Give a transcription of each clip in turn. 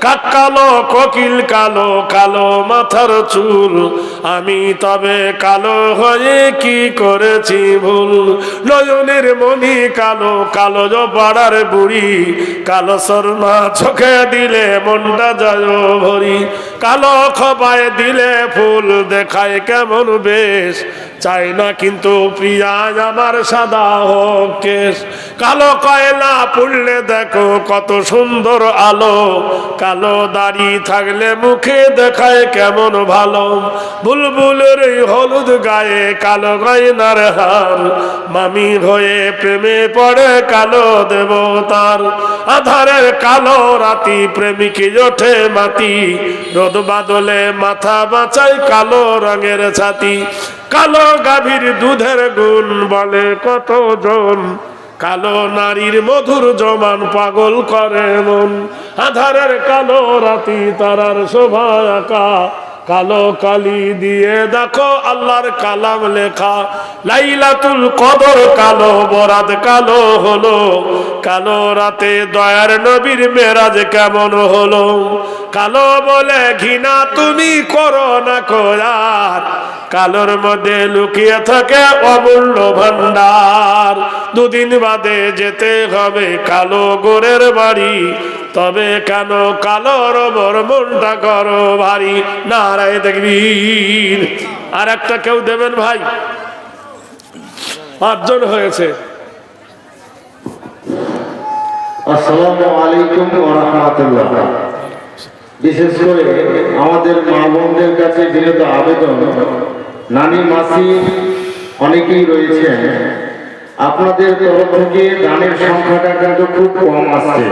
কাক কালো, কোকিল কালো কালো মাথার চুল। আমি তবে কালো হয়ে কি করেছি ভুল? নয়নের মনি কালো কালো পাড়ার বুড়ি। কালো শর্মা চোখে দিলে মনটা যায় ভরি। কালো খপায় দিলে ফুল দেখায় কেমন বেশ। চাই না কিন্তু পিয়াজ আমার সাদা হোক কেশ। কালো কয়লা পুড়লে দেখো কত সুন্দর আলো। কালো দাড়ি থাকলে মুখে দেখায় কেমন ভালো। বুলবুলের হলুদ গায়ে কালো গয়নার হার। মামি হয়ে প্রেমে পড়ে কালো দেবতার। আধারের কালো রাতি প্রেমিকে ওঠে মাতি রোদ বাদলে মাথা বাঁচাই কালো রঙের ছাতি। কালো গাভীর দুধের গুণ বলে কত কতজন? কালো নারীর মধুর জমান পাগল করে মন। আধারের কালো রাতি তারার শোভা আঁকা। কালো কালি দিয়ে দেখো আল্লাহর কালাম লেখা। লাইলাতুল কদর কালো বরাদ কালো হলো। কালো রাতে দয়ার নবীর মেরাজ কেমন হলো? কালো বলে ঘৃণা তুমি করো না কোয়ার কালোর মধ্যে লুকিয়ে থাকে অমূল্য ভান্ডার দুদিন বাদে যেতে হবে কালো গোরের বাড়ি। তবে কেন কালোর বর মনটা করো ভারী নারায় দেখবীর? আর একটা কেউ দেবেন ভাই? পাঁচজন হয়েছে। আসসালামু আলাইকুম রাহমাতুল্লাহ। বিশেষ করে আমাদের মা বোনদের কাছে বিনীত আবেদন, নানি মাসি অনেকেই রয়েছেন। আপনাদের তরফ থেকে দানের সংখ্যাটা কিন্তু খুব কম আসছে।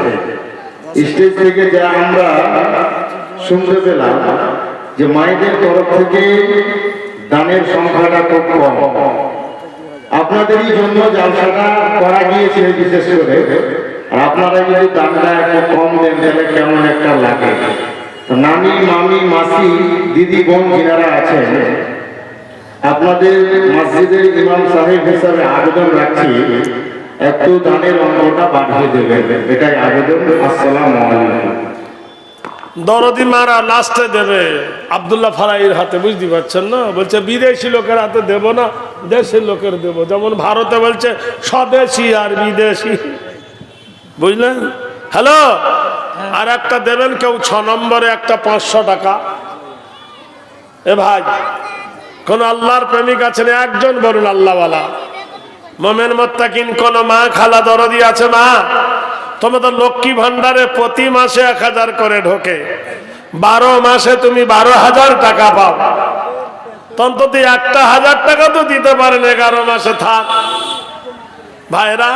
স্টেজ থেকে যা আমরা শুনতে পেলাম যে মায়েদের তরফ থেকে দানের সংখ্যাটা খুব কম। আপনাদেরই জন্য জালসাটা করা গিয়েছে বিশেষ করে। আর আপনারা যদি দামটা একটু কম দেন, তাহলে কেমন একটা লাগে? নানি, মামি, মাসি, দিদি, বোন যিনারা আছেন, আপনাদের মসজিদের ইমাম সাহেব হিসাবে আবেদন রাখছি একটু দানের অঙ্কটা বাড়িয়ে দেবেন এটাই আবেদন। আসসালামু আলাইকুম। দরদি মারা লাস্টে দেবে। আবদুল্লাহ ফারাইয়ের হাতে, বুঝতে পারছেন না? বলছে, বিদেশি লোকের হাতে দেব না দেশের লোকের দেব। যেমন ভারতে বলছে, স্বদেশি আর বিদেশি। বুঝলেন? হ্যালো? আর একটা দেবেন কেউ ছ নম্বরে, একটা পাঁচশো টাকা। এ ভাই, কোন আল্লাহর প্রেমিক আছেন? একজন বলুন, আল্লাহওয়ালা। মোমেন মোত্তাকিন, কোন মা খালা দরদি আছে মা? তোমাদের লক্ষ্মী ভান্ডারে প্রতি মাসে এক হাজার করে ঢোকে। বারো মাসে তুমি বারো হাজার টাকা পাও। অন্তত একটা হাজার টাকা তো দিতে পারেন এগারো মাসে থাক। ভাইরা,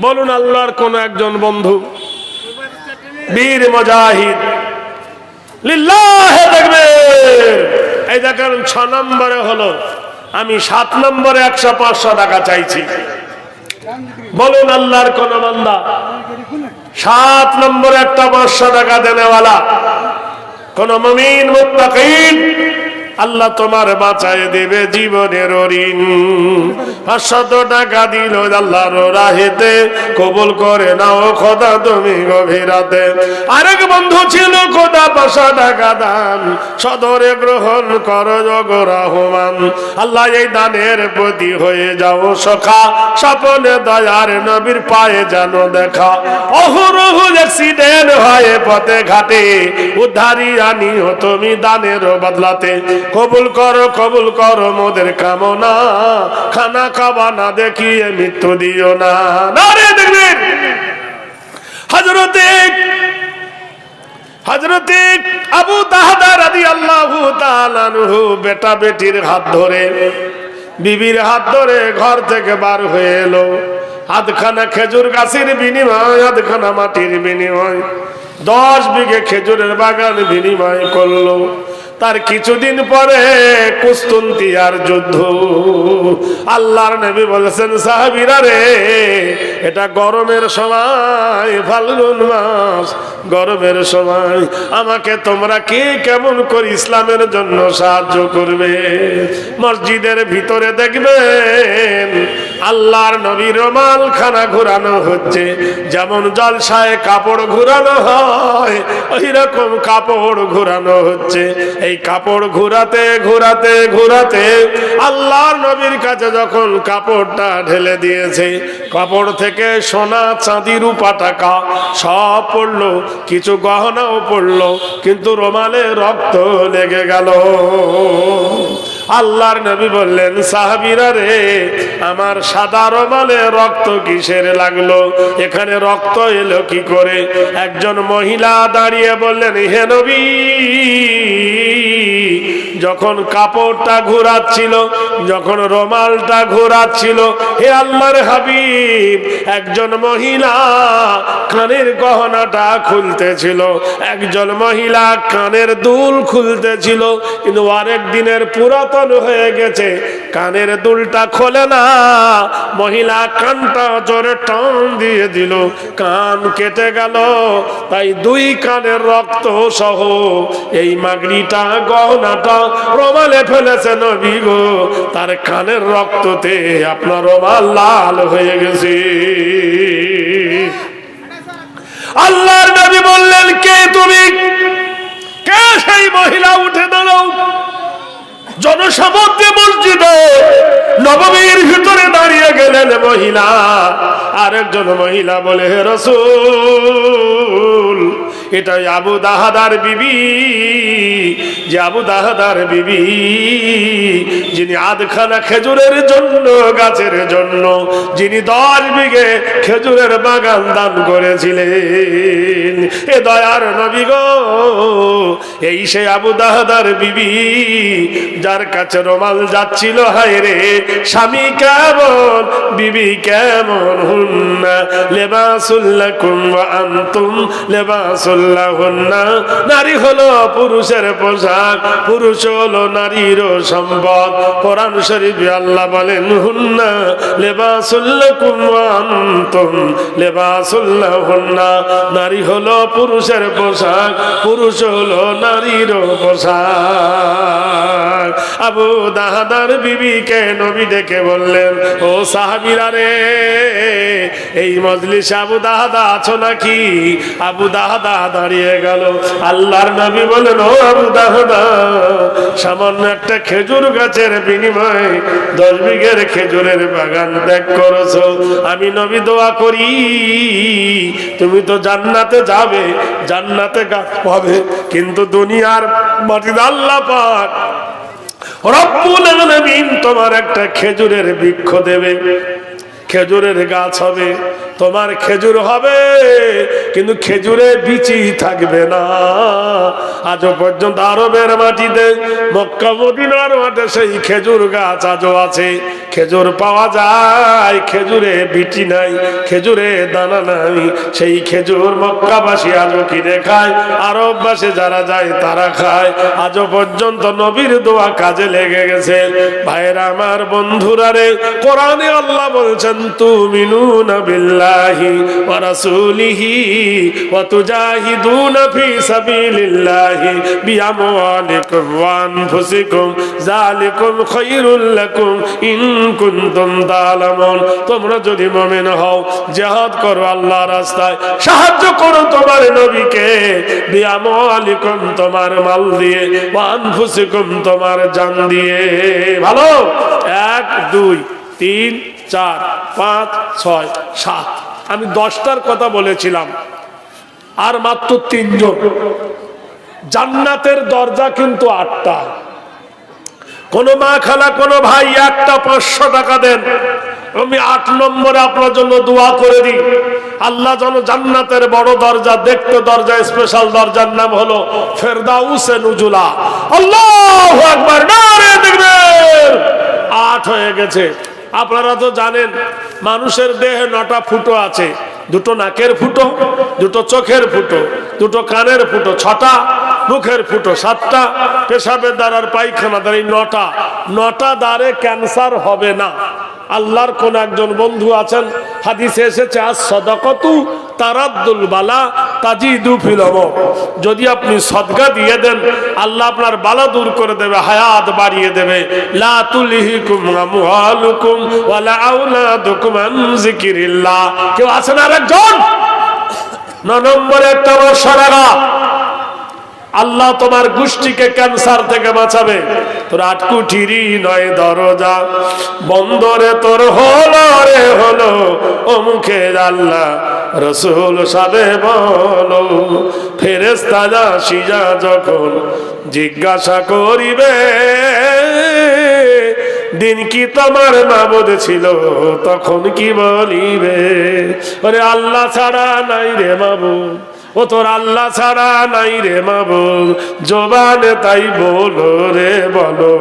বলুন আল্লাহর কোন একজন বন্ধু? বীর মজাহিদ। লিল্লাহে দেখবে এই দেখেন ছ নম্বরে হলো আমি সাত নম্বরে একশো পাঁচশো টাকা চাইছি। বলুন আল্লাহর কোন বান্দা, সাত নম্বরে একটা পাঁচশো টাকা দেনেওয়ালা, কোন মমিন মুত্তাকিন আল্লাহ তোমার বাঁচায় দেবে জীবনের ঋণ। পাঁচশত টাকা দিল আল্লাহর রাহেতে, কবুল করে নাও খোদা তুমি গভীরাতে আরেক বন্ধু ছিল খোদা পাঁচশো টাকা দান, সদরে গ্রহণ কর জগ রহমান। আল্লাহ এই দানের প্রতি হয়ে যাও সখা, স্বপনে দয়ার নবীর পায়ে যেন দেখা। অহরহ অ্যাক্সিডেন্ট হয় পথে ঘাটে, উদ্ধারি আনিও তুমি দানের বদলাতে। কবুল করো, কবুল কর মোদের কামনা। খানা খাবা না দেখিয়ে মৃত্যু দিও না। দেখবেন। হজরতে হজরতে আবু বেটা বেটির হাত ধরে, বিবির হাত ধরে ঘর থেকে বার হয়ে এলো। খেজুর গাছের বিনিময়, আধখানা মাটির বিনিময়, দশ বিঘে খেজুরের বাগান বিনিময় করল। তার কিছুদিন পরে কুস্তুন্তিয়ার যুদ্ধ। আল্লাহর নবী বলেছেন, সাহাবিরা রে, এটা গরমের সময়, ফাল্গুন মাস, গরমের সময়। আমাকে তোমরা কে কেমন করে ইসলামের জন্য সাহায্য করবে? মসজিদের ভিতরে দেখবেন, আল্লাহর নবী রমাল খানা ঘুরানো হচ্ছে। যেমন জলসায় কাপড় ঘুরানো হয় ওই রকম কাপড় ঘুরানো হচ্ছে। এই কাপড় ঘুরাতে ঘুরাতে ঘুরাতে আল্লাহর নবীর কাছে যখন কাপড়টা ঢেলে দিয়েছে, কাপড় থেকে সোনা, চাঁদি, রূপা, টাকা সব পড়ল, কিছু গহনাও পড়ল, কিন্তু রোমালে রক্ত লেগে গেল। আল্লাহর নবী বললেন, সাহাবিরা রে, আমার সাদা রোমালে রক্ত কিসের লাগল? এখানে রক্ত এলো কি করে? একজন মহিলা দাঁড়িয়ে বললেন, হে নবী যখন কাপড়টা ঘোরাচ্ছিল, যখন রোমালটা ঘোরাচ্ছিল, হে আল্লাহর হাবিব, একজন মহিলা কানের গহনাটা খুলতেছিল, একজন মহিলা কানের দুল খুলতেছিল, কিন্তু আরেক দিনের পুরাতন হয়ে গেছে। কানের দুলটা খোলে না, মহিলা কানটা জোরে টান দিয়ে দিল, কান কেটে গেল, তাই দুই কানের রক্ত সহ এই মাগড়িটা গহনাটা রমালে ফেলেছে নবী গো। তার কানের রক্ততে আপনার রমাল লাল হয়ে গেছে। আল্লাহর নবী বললেন, কে তুমি? কে সেই মহিলা? উঠে দাঁড়াও। জনসমুদ্রে মসজিদে নবমীর ভিতরে দাঁড়িয়ে গেলেন মহিলা। আরেকজন মহিলা বলে রসুল এটা আবু দাহাদার বিবি। যে আবু দাহাদার বিবি, যিনি আধখানা খেজুরের জন্য, গাছের জন্য, যিনি দশ বিঘে খেজুরের বাগান দান করেছিলেন। এ দয়ার নবী গো, এই সে আবু দাহাদার বিবি, যার কাছে রোমাল যাচ্ছিল, হায় রে, স্বামী কেমন, বিবি কেমন হুন্না লেবাসুল্লাকুম আনতুম নারী হলো পুরুষের পোশাক, পুরুষ হলো নারীর সম্পদ। কোরআন শরীফে আল্লাহ বলেন, হুন্না নারী হলো পুরুষের পোশাক, পুরুষ হলো নারীর পোশাক। আবু দাহাদার বিবিকে নবী ডেকে বললেন, ও সাহাবিরা রে, এই মজলিস আবু দাহাদা আছো নাকি? আবু দাহাদা দাঁড়িয়ে গেল। আল্লাহর নবী বলেন ও আবু দাহাদা, সামান্য একটা খেজুর গাছের বিনিময়ে দশ বিঘের খেজুরের বাগান ত্যাগ করেছ। আমি নবী দোয়া করি, তুমি তো জান্নাতে যাবে, জান্নাতে গাছ পাবে। কিন্তু দুনিয়ার মাটির আল্লাহ পাক রব্বুল আলামিন তোমার একটা খেজুরের বৃক্ষ দেবে। খেজুরের গাছ হবে তোমার খেজুর হবে, কিন্তু খেজুরে বিচি থাকবে না। আজও পর্যন্ত আরবের মাটিতে, মক্কা, মদিনার মাঠে সেই খেজুর গাছ আজও আছে। খেজুর পাওয়া যায়, খেজুরে বিচি নাই, খেজুরে দানা নাই। সেই খেজুর মক্কাবাসী আজও কিনে খায়, আরববাসী যারা যায় তারা খায়। আজও পর্যন্ত নবীর দোয়া কাজে লেগে গেছে। ভাইরা আমার বন্ধুরা রে, কোরআনে আল্লাহ বলছেন, তুমিনুনা বিল্লাহি। রাসূলিহি ওয়া তুজাহিদুনা ফি সাবিলিল্লাহি বিআমওয়ালিকুম ওয়া আনফুসিকুম যালিকুম খায়রুল লাকুম ইন কুনতুম তোমরা যদি মুমিন হও, জিহাদ করো আল্লাহর রাস্তায়, সাহায্য করো তোমার নবীকে, বিআমওয়ালিকুম তোমার মাল দিয়ে, ওয়া আনফুসিকুম তোমার জান দিয়ে। ভালো? এক, দুই। তিন, চার, পাঁচ, ছয়, সাত। আমি দশটার কথা বলেছিলাম। আর মাত্র তিনজন। জান্নাতের দরজা কিন্তু আটটা। কোন মা খালা, কোন ভাই, একটা পাঁচশো টাকা দেন। আমি আট নম্বরে আপনার জন্য দোয়া করে দিই। আল্লাহ যেন জান্নাতের বড় দরজা, দেখতে দরজা স্পেশাল দরজার নাম হলো ফেরদাউসে আল্লাহ একবার আট হয়ে গেছে। আপনারা তো জানেন, মানুষের দেহে নটা ফুটো আছে। দুটো নাকের ফুটো, দুটো চোখের ফুটো, দুটো কানের ফুটো, ছটা মুখের ফুটো, সাতটা পেশাবের দ্বারার পায়খানা দ্বারা এই নটা। নটা দ্বারে ক্যান্সার হবে না। আল্লাহর কোন একজন বন্ধু আছেন, হাদিসে এসেছে আজ সদকতু তারাদ্দুল বালা তাজিদু ফিলম যদি আপনি সদকা দিয়ে দেন, আল্লাহ আপনার বালা দূর করে দেবে, হায়াত বাড়িয়ে দেবে। লা তুলহিকুম আমওয়ালুকুম ওয়ালা কেউ আছেন আরেকজন? ন নম্বরে একটা বর্ষারা আল্লাহ তোমার গোষ্ঠীকে ক্যান্সার থেকে বাঁচাবে। তোর আটকুঠিরি নয় দরজা। বন্দরে তোর হলো রে হলো, ও মুখে আল্লাহ, রসুল সাবে বলো। ফেরেস্তা যা সিজা যখন জিজ্ঞাসা করিবে, দিন কি তোমার মাবুদ ছিল, তখন কি বলিবে? ওরে আল্লাহ ছাড়া নাই রে মাবুদ। ও তোর আল্লাহ ছাড়া নাই রে মাবুদ। জবানে তাই বলো রে বলো,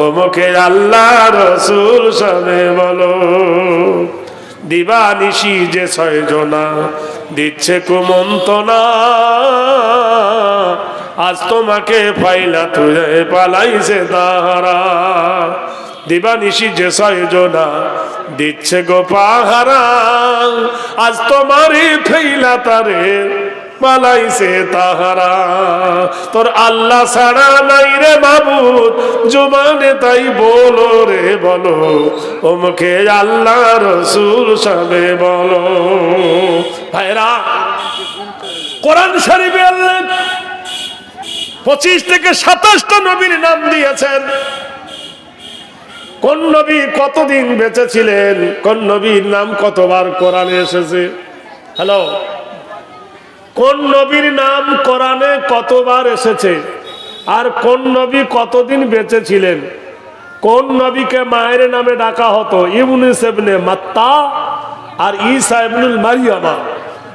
ও মুখে আল্লাহ রসুল সামনে বলো। দিবানিশি যে ছয় জনা দিচ্ছে কুমন্তনা, আজ তোমাকে ফাইলা তুলে পালাইছে তাহারা। দিবানিশি যে ছয় জনা দিচ্ছে গো পাহারা, আজ তোমারই ফেইলা তারে পালাইছে তাহারা। তোর আল্লাহ ছাড়া নাই রে বাবুদ জুমানে তাই বলো রে বলো, ওমকে আল্লাহ রসুল সামনে বলো। ভাইরা, কোরআন শরীফে আল্লাহ পঁচিশ থেকে সাতাশটা নবীর নাম দিয়েছেন। কোন নবী কতদিন বেঁচে ছিলেন, কোন নবীর নাম কতবার কোরআনে এসেছে? হ্যালো? কোন নবীর নাম কোরআনে কতবার এসেছে? আর কোন নবী কতদিন বেঁচে ছিলেন? কোন নবীকে মায়ের নামে ডাকা হতো? ইবনুস ইবনে মাত্তা আর ঈসা ইবনুল মারিয়ামা।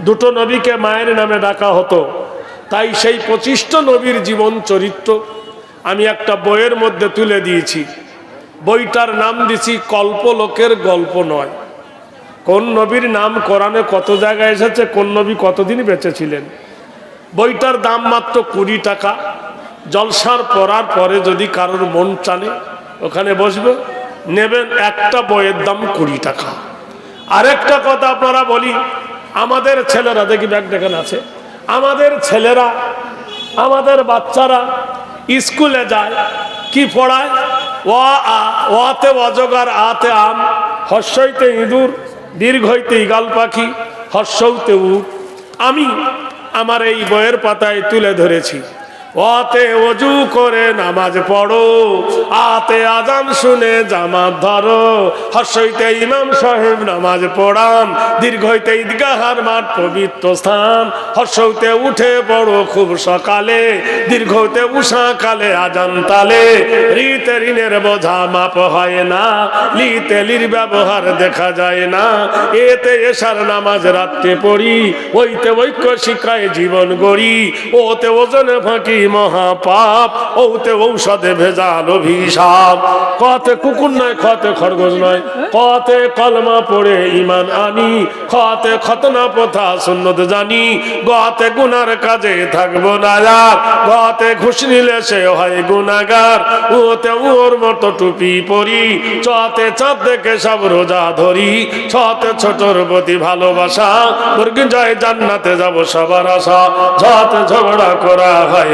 দুটো নবীকে মায়ের নামে ডাকা হতো। তাই সেই পঁচিশটা নবীর জীবন চরিত্র আমি একটা বইয়ের মধ্যে তুলে দিয়েছি। বইটার নাম দিছি কল্পলোকের গল্প নয়। কোন নবীর নাম কোরআনে কত জায়গায় এসেছে, কোন নবী কতদিন বেঁচে ছিলেন বইটার দাম মাত্র কুড়ি টাকা। জলসার পড়ার পরে যদি কারোর মন টানে ওখানে বসবে, নেবেন একটা বইয়ের দাম কুড়ি টাকা। আরেকটা কথা আপনারা বলি, আমাদের ছেলেরা, দেখি ব্যাগ দেখান আছে, আমাদের ছেলেরা, আমাদের বাচ্চারা স্কুলে যায়, কি পড়ায়? ও আ, ওয়াতে অজগার আতে আম, হর্ষইতে ইঁদুর দীর্ঘইতে ইগাল পাখি হর্ষৌতে উঠ আমি আমার এই বইয়ের পাতায় তুলে ধরেছি। ওতে অজু করে নামাজ পড়ো। আতে আজান শুনে জামাত ধরো। হর্ষইতে ইমাম সাহেব নামাজ পড়ান। দীর্ঘইতে ঈদগাহার মাঠ পবিত্র স্থান। হর্ষইতে উঠে পড়ো খুব সকালে। দীর্ঘতে উষা কালে আজান তালে। রিতে ঋণের বোঝা মাপ হয় না। লিতে লির ব্যবহার দেখা যায় না। এতে এসার নামাজ রাত্রে পড়ি। ওইতে ঐক্য শিক্ষায় জীবন গড়ি। ওতে ওজনে ফাঁকি মহাপাপ। ওতে ঔষধে ভেজাল অভিশাপ। কতে কুকুর নয় খতে খরগোশ নয়, কতে কলমা পড়ে ইমান আনি খতে খতনা প্রথা সুন্নত জানি। গতে গুনার কাজে থাকব না গতে ঘুষ নিলে সে হয় গুনাগার। ওতে ওর মতো টুপি পরি, চতে চাঁদ দেখে সব রোজা ধরি ছতে ছোটর প্রতি ভালোবাসা মুরগি জয় জান্নাতে যাব সবার আশা। ঝতে ঝগড়া করা হয়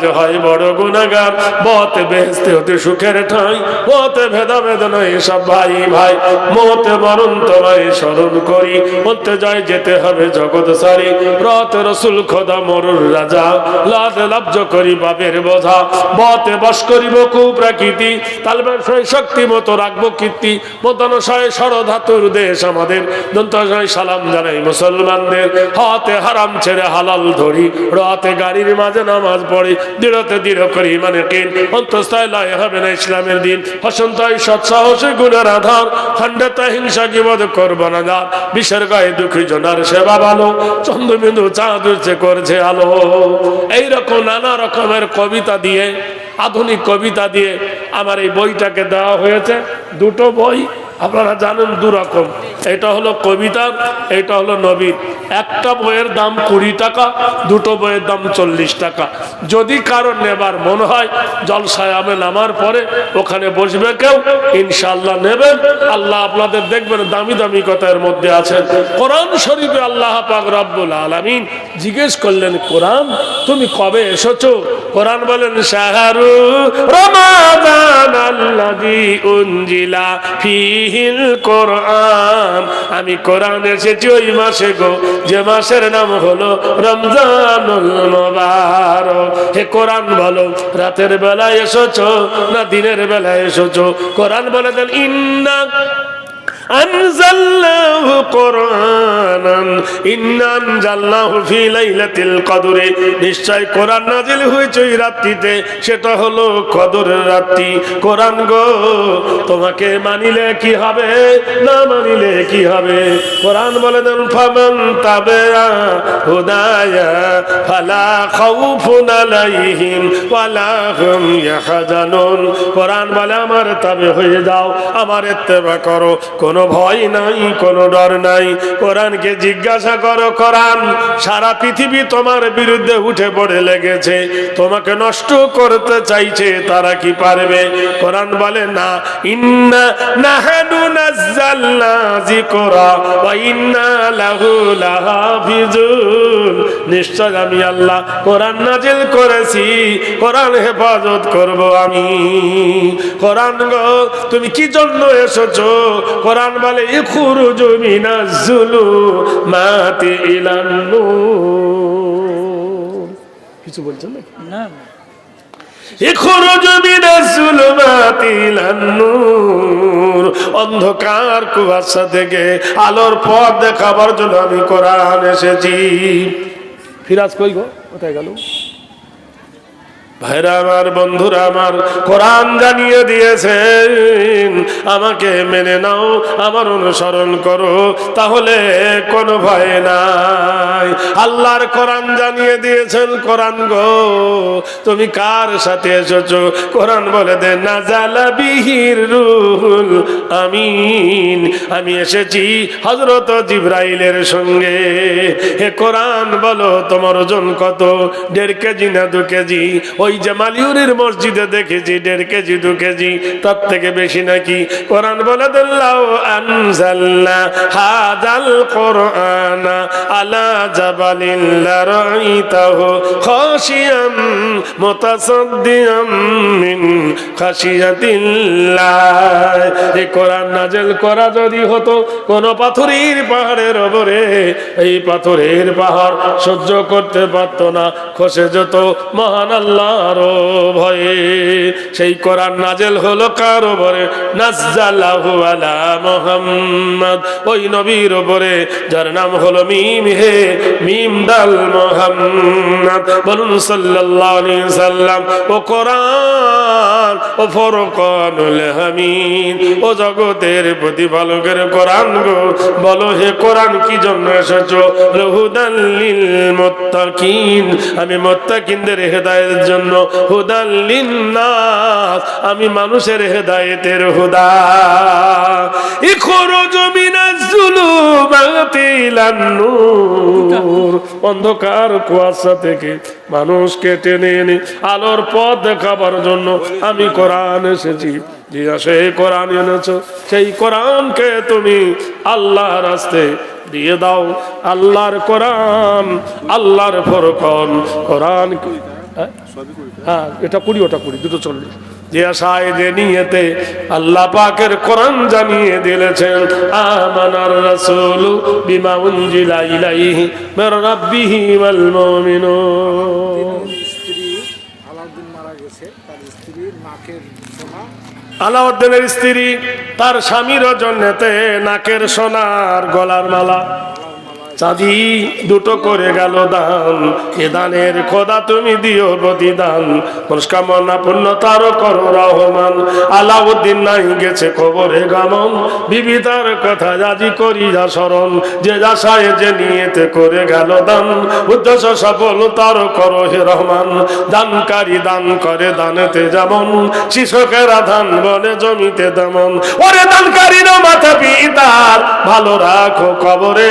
বাজ হয় বড় গুণাগার। বতে বেহেস্তে হতে সুখের ঠাঁই পথে ভেদা বেদনা এসব ভাই ভাই। মতে মরণ তোমায় স্মরণ করি মতে জয় যেতে হবে জগৎ সারি। রথ রসুল খোদা মরুর রাজা লাদ লাভ্য করি বাপের বোঝা। বতে বস করিব কুপ্রাকৃতি তালবের সয় শক্তি মতো রাখব কীর্তি। মতানশয় ষড়ধাতুর দেশ আমাদের দন্তশয় সালাম জানাই মুসলমানদের। হাতে হারাম ছেড়ে হালাল ধরি, রাতে গাড়ির মাঝে নামাজ পড়ি দৃঢ়তে দৃঢ় করে ইমানের কিন অন্তস্থায় লয় হবে না ইসলামের দিন। হসন্তায় সৎসাহসে গুণের আধার। খণ্ডতা হিংসা কিবদ করব না যা বিশ্বের গায়ে দুঃখী জনার সেবা ভালো। চন্দ্রবিন্দু চাঁদ উঠছে করছে আলো। এইরকম নানা রকমের কবিতা দিয়ে, আধুনিক কবিতা দিয়ে আমার এই বইটাকে দেওয়া হয়েছে। দুটো বই আপনারা জানেন দু রকম এটা হলো কবিতার এটা হলো নবীর একটা বইয়ের দাম কুড়ি টাকা, দুটো বইয়ের দাম চল্লিশ টাকা। যদি কারও নেবার মনে হয়, জলসায় আমি নামার পরে ওখানে বসবে কেউ ইনশাল্লাহ নেবেন। আল্লাহ আপনাদের দেখবেন দামি দামি কথার মধ্যে আছেন। কোরআন শরীফে আল্লাহ পাক রব্বুল আলামিন জিজ্ঞেস করলেন, কোরআন, তুমি কবে এসেছ? কোরআন বলেন, শাহরু রমাদান আল্লাযী উনজিলা ফিহিল কোরআন। আমি কোরআন এসেছি ওই মাসে গো, যে মাসের নাম হলো রমজানুল হে কোরআন বলো, রাতের বেলায় এসেছ না দিনের বেলায় এসেছ? কোরআন বলে দেন, ইন্না আনজাল্লাহু কোরআনান ইন্না আনজাল্লাহু ফি লাইলাতিল কদরে নিশ্চয় কোরআন হয়েছে ওই রাত্রিতে, সেটা হলো কদরের রাত্রি। কোরআন গো, তোমাকে মানিলে কি হবে, না মানিলে কি হবে? কোরআন বলে দেন, ফামান হুদায়া, ফালা খাউফুন আলাইহিম, ওয়ালা হুম ইয়াহজানুন। কোরআন বলে, আমার তাবে হয়ে যাও, আমার ইত্তেবা করো। কোনো ভয় নাই, কোনো ডর নাই। কোরআনকে জিজ্ঞাসা করো, কোরআন, সারা পৃথিবী তোমার বিরুদ্ধে উঠে পড়ে লেগেছে, তোমাকে নষ্ট করতে চাইছে, তারা কি পারবে? কোরআন বলে, না, ইন্না নাহানু নাজ্জালনা যিকরা ওয়া ইন্না লাহু লাহাফিজুন। নিশ্চয় আমি আল্লাহ কোরআন নাজিল করেছি, কোরআন হেফাজত করব আমি। কোরআন গো, তুমি কি জন্য এসেছ? কোরআন বলে ইখরুজু মাতি ইলান নূর। কিছু বলছেন নাকি? না। মিনাজ অন্ধকার কুয়াশা থেকে আলোর পথ দেখাবার জন্য আমি কোরআন এসেছি। ফিরাজ কই গো? কোথায় গেল? ভাইরা আমার, বন্ধুরা আমার, কোরআন জানিয়ে দিয়েছেন। আমাকে মেনে নাও, আমার অনুসরণ করো, তাহলে কোনো ভয় নাই। আল্লাহর কোরআন জানিয়ে দিয়েছেন, কোরআন গো, তুমি কার সাথে এসেছ? কোরআন বলে দে, নাজালা বিহির রুহুল আমিন। আমি এসেছি হজরত জিব্রাইলের সঙ্গে। হে কোরআন বলো, তোমার ওজন কত? দেড় কেজি না দু কেজি? ওই যে মালিউরের মসজিদে দেখেছি, দেড় কেজি, দু কেজি, তার থেকে বেশি নাকি? কোরআন বলে কোরআন আলা এই নাজেল করা যদি হতো, কোন পাথরের পাহাড়ের ওপরে, এই পাথরের পাহাড় সহ্য করতে পারতো না। খসে যেত, মহান আল্লাহর ভয়ে। সেই কোরআন নাজেল হলো কারও ওপরে নাজ্জালাহু আলা মুহাম্মদ। ওই নবীর ওপরে যার নাম হলো মিম হে, মিম দাল মুহাম্মদ। বলুন সাল্লাল্লাহু আলাইহি সাল্লাম, ও কোরআন, ও ফরকানুল হামিদ। ও জগতের প্রতিপালকের কোরআন গো। বলো হে কোরআন, কি জন্য এসেছ? হুদান লিল মুত্তাকিন। আমি মুত্তাকিনদের হেদায়েতের জন্য হুদান লিন্নাস। আমি মানুষের হেদায়েতের হুদা। ইখরুজু মিনাজ জুলুমাতি ইলান অন্ধকার কুয়াশা থেকে মানুষকে টেনে এনে আলোর পথ দেখাবার জন্য আমি কোরআন এসেছি। জিয়া সেই কোরআন এনেছো। সেই কোরআনকে তুমি আল্লাহ রাস্তে দিয়ে দাও। আল্লাহর কোরআন, আল্লাহর ফরকন। কোরআন হ্যাঁ? এটা কুড়ি, ওটা কুড়ি, দুটো চল্লিশ যে আশায়, যে নিয়েতে আল্লাহ পাকের কোরআন জানিয়ে দিলেছেন, আমানার রাসূল বিমা উনজিলা ইলাইহি রাব্বিহি ওয়াল স্ত্রী আলাউদ্দিনের স্ত্রী, তার স্বামীর জন্যতে নাকের সোনার গলার মালা চাঁদি দুটো করে গেল দান। এ দানের খোদা তুমি দিও প্রতিদান। মনস্কামনা পূর্ণতার করো রহমান। আলাউদ্দিন নাই গেছে কবরে গামন। বিবি তার কথা রাজি করি যা স্মরণ। যে যাশায় যে নিয়েতে করে গেল দান। উদ্দেশ্য সফল তার করো হে রহমান। দানকারী দান করে দানেতে যেমন। শিশকেরা ধান বনে জমিতে তেমন। ওরে দানকারীর মাথা পিতার ভালো রাখো কবরে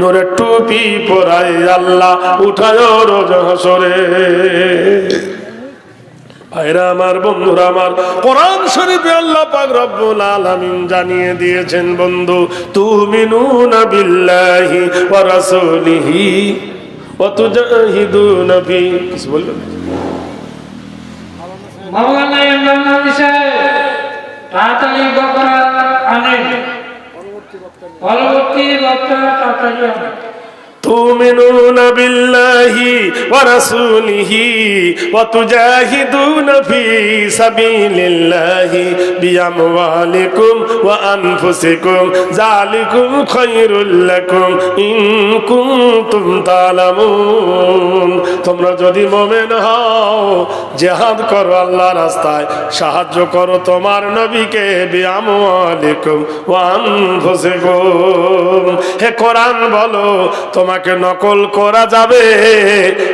নোরে টুপি পরাই আল্লাহ, উঠায় রোজ হাসরে। জানিয়ে দিয়েছেন, বন্ধু বিল্লাহি ওয়া রাসূলিহি ওয়া তুজাহিদুনা কিছু তাড়াতাড়ি পরবর্তী বক্তা তাড়াতাড়ি আনেন تؤمنون بالله ورسوله وتجاهدون في سبيل الله بأموالكم وأنفسكم ذلكم خير لكم إن كنتم تعلمون তোমরা যদি মোমেন হও জেহাদ করো আল্লাহ রাস্তায় সাহায্য করো তোমার নবীকে বিয়ামালিকুম ওয়ান হে কোরআন বলো তোমাকে নকল করা যাবে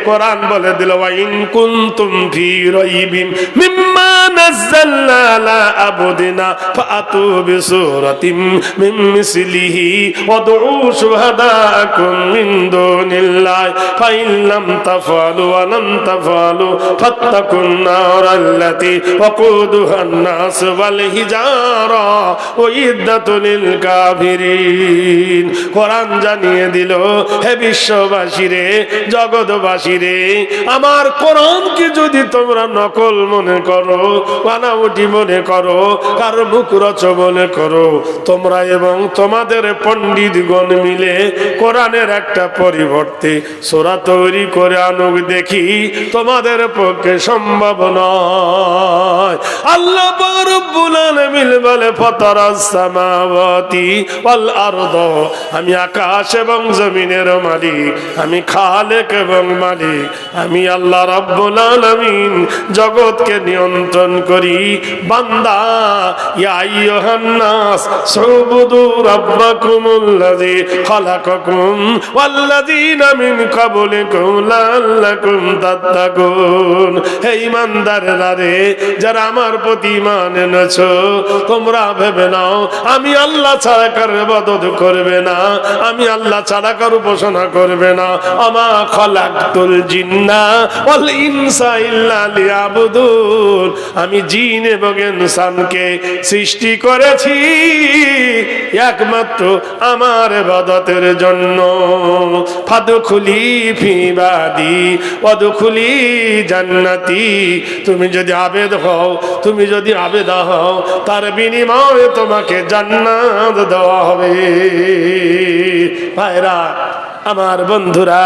কোরআন বলে দিল ওয়াইন কুনতুম ফি রাইবিন মিম্মা নাযালনা আলা আবদিনা ফাতু বিসূরাতিম মিন মিসলিহি ওয়াদউ শুহাদাকুম মিন দুনিল্লাহি ফাইন লাম তাফআলু ওয়া লাম তাফআলু ফাত্তাকুন নার আল্লাতী ওয়াকুদুহা الناس والحجارة وعدة للكافرين কোরআন জানিয়ে দিল হে বিশ্ববাসী রে, জগৎবাসী রে, আমার কোরআনকে যদি তোমরা নকল মনে করো বানাউটি মনে করো, কার মুখ রচ মনে করো, তোমরা এবং তোমাদের পণ্ডিতগণ মিলে কোরআনের একটা পরিবর্তে সোরা তৈরি করে আনুক দেখি, তোমাদের পক্ষে সম্ভব নয়। আল্লাহ বলে, ফতারাস সামাওয়াতি ওয়াল আরদ আমি আকাশ এবং জমিনের মালিক, আমি খালেক এবং মালিক, আমি আল্লাহ রাব্বুল আলামিন জগৎকে নিয়ন্ত্রণ করি। বান্দা, ইয়া আইয়ুহান নাস, সুবুদু রাব্বাকুমুল্লাযী খালাকাকুম, ওয়াল্লাযীনা মিন ক্বাবলিকুম লাআল্লাকুম তাত্তাকুন। হে ঈমানদাররা রে, যারা আমার প্রতি ঈমান এনেছো, তোমরা ভেবে নাও, আমি আল্লাহ ছাড়া কার ইবাদত করবে না। আমি আল্লাহ ছাড়া কার উপাসনা করবে না। আমা খালাকতুল জিন্না ওয়াল ইনসা ইল্লা লিয়াবুদুন। আমি জিন এবং ইনসানকে সৃষ্টি করেছি একমাত্র আমার ইবাদতের জন্য। ফাদখুলি ফি বাদি ওয়াদখুলি জান্নাতি। তুমি যদি আবেদ হও, তুমি যদি আবেদা হও, তার বিনিময়ে তোমাকে জান্নাত দেওয়া হবে। ভাইরা আমার বন্ধুরা।